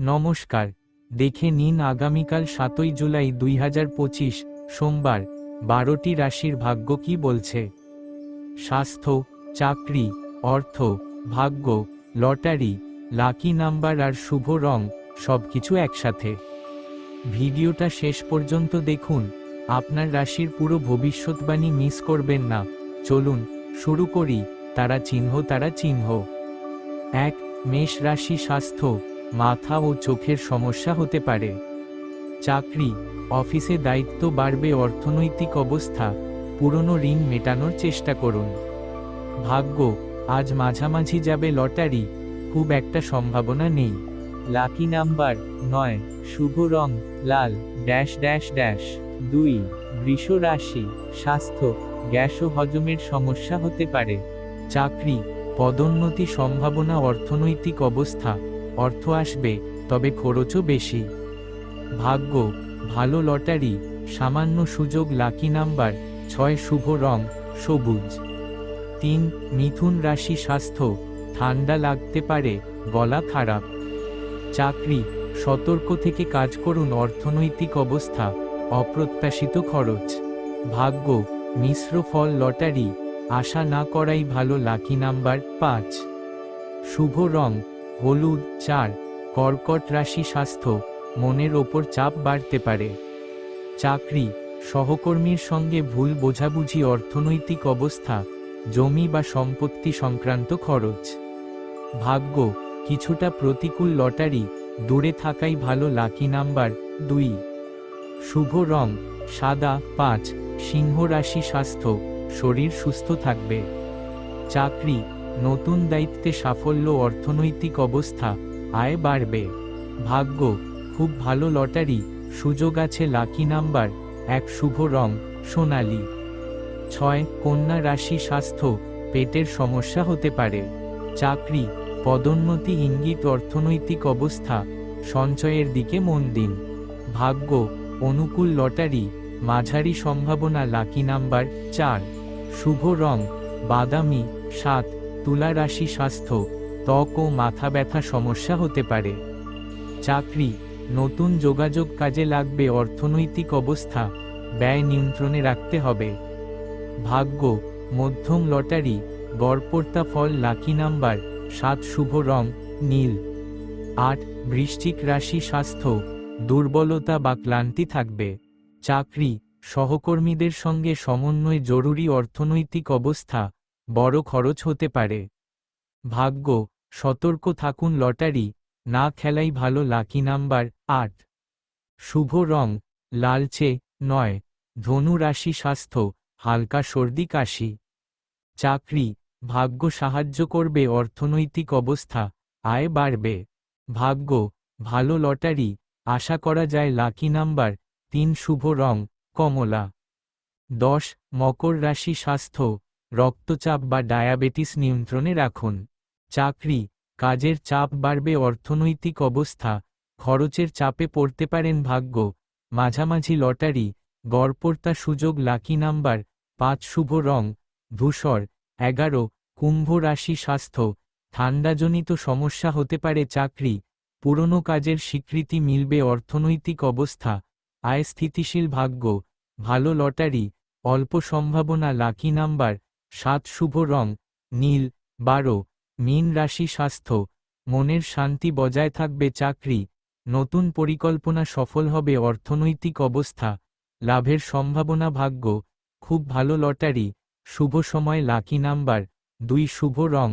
নমস্কার। দেখে নিন আগামীকাল সাতই জুলাই দুই হাজার পঁচিশ, সোমবার, বারোটি রাশির ভাগ্য কি বলছে? স্বাস্থ্য, চাকরি, অর্থ, ভাগ্য, লটারি, লাকি নাম্বার আর শুভ রং, সবকিছু একসাথে। ভিডিওটা শেষ পর্যন্ত দেখুন, আপনার রাশির পুরো ভবিষ্যৎবাণী মিস করবেন না। চলুন, শুরু করি, তারা চিহ্ন তারা চিহ্ন। এক, মেষ রাশি স্বাস্থ্য। মাথা ও চোখের সমস্যা হতে পারে। চাকরি, অফিসে দায়িত্ব বাড়বে অর্থনৈতিক অবস্থা, পুরনো ঋণ মেটানোর চেষ্টা করুন। ভাগ্য, আজ মাঝামাঝি যাবে লটারি, খুব একটা সম্ভাবনা নেই। লাকি নাম্বার নয়, শুভ রং, লাল, ড্যাশ ড্যাশ ড্যাশ। দুই, বৃষ রাশি, স্বাস্থ্য, গ্যাস ও হজমের সমস্যা হতে পারে। চাকরি, পদোন্নতি সম্ভাবনা অর্থনৈতিক অবস্থা। অর্থ আসবে, তবে খরচও বেশি। ভাগ্য, ভালো লটারি, সামান্য সুযোগ লাকি নাম্বার, ছয় শুভ রং, সবুজ। তিন, মিথুন রাশি স্বাস্থ্য, ঠান্ডা লাগতে পারে, গলা খারাপ। চাকরি, সতর্ক থেকে কাজ করুন অর্থনৈতিক অবস্থা, অপ্রত্যাশিত খরচ। ভাগ্য, মিশ্র ফল লটারি, আশা না করাই ভালো লাকি নাম্বার, পাঁচ। শুভ রং হলুদ, চার, কর্কট রাশি স্বাস্থ্য, মনের ওপর চাপ বাড়তে পারে। চাকরি, সহকর্মীর সঙ্গে ভুল বোঝাবুঝি, অর্থনৈতিক অবস্থা, জমি বা সম্পত্তি সংক্রান্ত খরচ। ভাগ্য, কিছুটা প্রতিকূল লটারি, দূরে থাকাই ভালো, লাকি নাম্বার দুই। শুভ রং, সাদা, পাঁচ, সিংহ রাশি স্বাস্থ্য, শরীর সুস্থ থাকবে। চাকরি নতুন দায়িত্বে সাফল্য, অর্থনৈতিক অবস্থা, আয় বাড়বে। ভাগ্য, খুব ভালো লটারি, সুযোগ আছে লাকি নাম্বার, এক শুভ রং, সোনালি। ছয়, কন্যা রাশি স্বাস্থ্য, পেটের সমস্যা হতে পারে। চাকরি, পদোন্নতি ইঙ্গিত, অর্থনৈতিক অবস্থা, সঞ্চয়ের দিকে মন দিন। ভাগ্য, অনুকূল লটারি, মাঝারি সম্ভাবনা, লাকি নাম্বার, চার। শুভ রং, বাদামি, সাত। তুলা রাশি স্বাস্থ্য, ত্বক ও মাথা ব্যথা সমস্যা হতে পারে। চাকরি, নতুন যোগাযোগ কাজে লাগবে অর্থনৈতিক অবস্থা, ব্যয় নিয়ন্ত্রণে রাখতে হবে। ভাগ্য, মধ্যম লটারি, গড়পড়তা ফল লাকি নাম্বার, সাত শুভ রং, নীল। আট, বৃশ্চিক রাশি স্বাস্থ্য, দুর্বলতা বা ক্লান্তি থাকবে। চাকরি, সহকর্মীদের সঙ্গে সমন্বয় জরুরি অর্থনৈতিক অবস্থা বড় খরচ হতে পারে। ভাগ্য, সতর্ক থাকুন লটারি, না খেলাই ভালো লাকি নাম্বার আট। শুভ রং, লালচে, নয়। ধনু রাশি স্বাস্থ্য, হালকা সর্দি কাশি। চাকরি, ভাগ্য সাহায্য করবে অর্থনৈতিক অবস্থা, আয় বাড়বে। ভাগ্য, ভালো লটারি, আশা করা যায় লাকি নাম্বার তিন। শুভ রং, কমলা। দশ। মকর রাশি স্বাস্থ্য রক্তচাপ বা ডায়াবেটিস নিয়ন্ত্রণে রাখুন। চাকরি, কাজের চাপ বাড়বে, অর্থনৈতিক অবস্থা, খরচের চাপে পড়তে পারেন ভাগ্য, মাঝামাঝি লটারি, গড়পড়তা সুযোগ, লাকি নাম্বার, পাঁচ শুভ রং, ধূসর, এগারো, কুম্ভ রাশি স্বাস্থ্য, ঠান্ডাজনিত সমস্যা হতে পারে, চাকরি, পুরনো কাজের স্বীকৃতি মিলবে, অর্থনৈতিক অবস্থা, আয় স্থিতিশীল ভাগ্য, ভালো লটারি, অল্প সম্ভাবনা, লাকি নাম্বার সাত শুভ রং, নীল, বারো, মীন রাশি স্বাস্থ্য, মনের শান্তি বজায় থাকবে চাকরি, নতুন পরিকল্পনা সফল হবে অর্থনৈতিক অবস্থা, লাভের সম্ভাবনা ভাগ্য, খুব ভালো লটারি, শুভ সময় লাকি নাম্বার, দুই শুভ রং